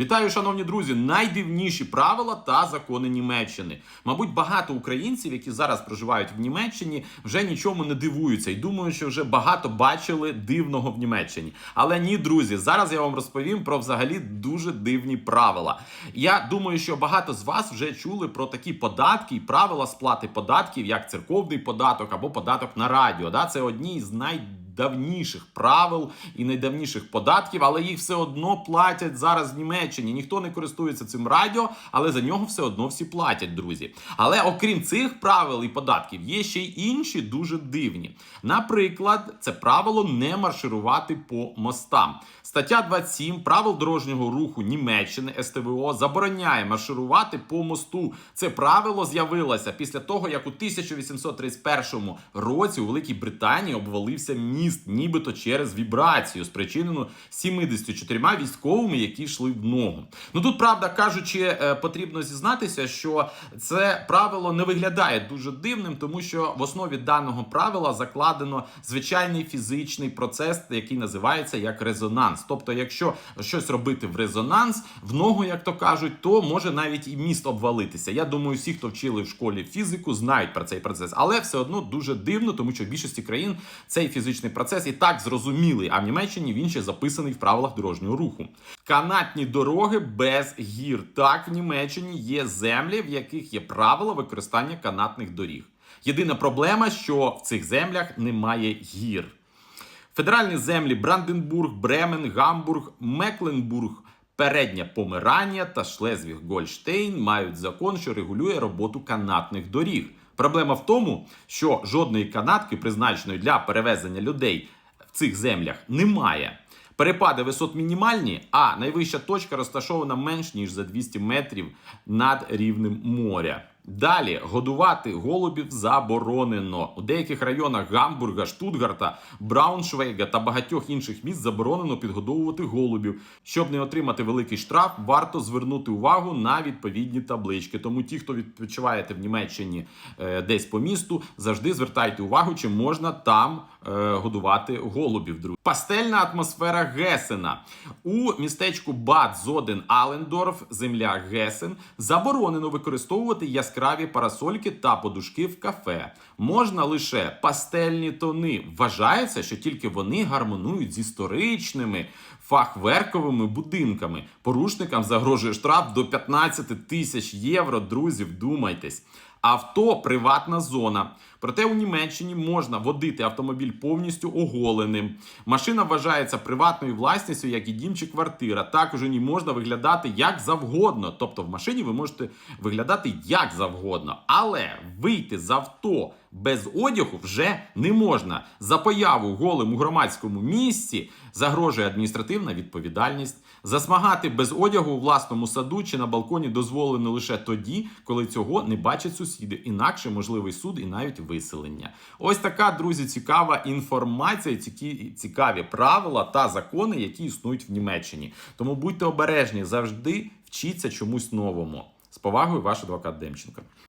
Вітаю, шановні друзі! Найдивніші правила та закони Німеччини. Мабуть, багато українців, які зараз проживають в Німеччині, вже нічому не дивуються і думаю, що вже багато бачили дивного в Німеччині. Але ні, друзі, зараз я вам розповім про взагалі дуже дивні правила. Я думаю, що багато з вас вже чули про такі податки і правила сплати податків, як церковний податок або податок на радіо. Да? Це одні з най давніших правил і найдавніших податків, але їх все одно платять зараз в Німеччині. Ніхто не користується цим радіо, але за нього все одно всі платять, друзі. Але окрім цих правил і податків, є ще й інші дуже дивні. Наприклад, це правило не марширувати по мостам. Стаття 27 правил дорожнього руху Німеччини СТВО забороняє марширувати по мосту. Це правило з'явилося після того, як у 1831 році у Великій Британії обвалився міст, нібито через вібрацію, спричинену 74 військовими, які йшли в ногу. Ну тут правда кажучи, е, потрібно зізнатися, що це правило не виглядає дуже дивним, тому що в основі даного правила закладено звичайний фізичний процес, який називається як резонанс. Тобто, якщо щось робити в резонанс, в ногу, як то кажуть, то може навіть і міст обвалитися. Я думаю, всі, хто вчили в школі фізику, знають про цей процес, але все одно дуже дивно, тому що в більшості країн цей фізичний процес і так зрозумілий. А в Німеччині він ще записаний в правилах дорожнього руху. Канатні дороги без гір. Так, в Німеччині є землі, в яких є правила використання канатних доріг. Єдина проблема, що в цих землях немає гір. Федеральні землі Бранденбург, Бремен, Гамбург, Мекленбург, Передня Померання та Шлезвіг-Гольштейн мають закон, що регулює роботу канатних доріг. Проблема в тому, що жодної канатки, призначеної для перевезення людей в цих землях, немає. Перепади висот мінімальні, а найвища точка розташована менш ніж за 200 метрів над рівнем моря. Далі годувати голубів заборонено. У деяких районах Гамбурга, Штутгарта, Брауншвейга та багатьох інших міст заборонено підгодовувати голубів. Щоб не отримати великий штраф, варто звернути увагу на відповідні таблички. Тому ті, хто відпочиваєте в Німеччині е, десь по місту, завжди звертайте увагу, чи можна там е, годувати голубів. Друзі. Пастельна атмосфера Гесена у містечку Бад Зоден Алендорф, земля Гесен, заборонено використовувати яскраві парасольки та подушки в кафе. Можна лише пастельні тони. Вважається, що тільки вони гармонують з історичними фахверковими будинками. Порушникам загрожує штраф до 15 тисяч євро. Друзі, вдумайтесь. Авто приватна зона. Проте у Німеччині можна водити автомобіль повністю оголеним. Машина вважається приватною власністю, як і дім чи квартира. Також у ній можна виглядати як завгодно. Тобто в машині ви можете виглядати як завгодно. Але вийти з авто без одягу вже не можна. За появу голим у громадському місці загрожує адміністративна відповідальність. Засмагати без одягу у власному саду чи на балконі дозволено лише тоді, коли цього не бачать сусіди. Інакше можливий суд і навіть виселення. Ось така, друзі, цікава інформація, ці цікаві правила та закони, які існують в Німеччині. Тому будьте обережні, завжди вчіться чомусь новому. З повагою, ваш адвокат Демченко.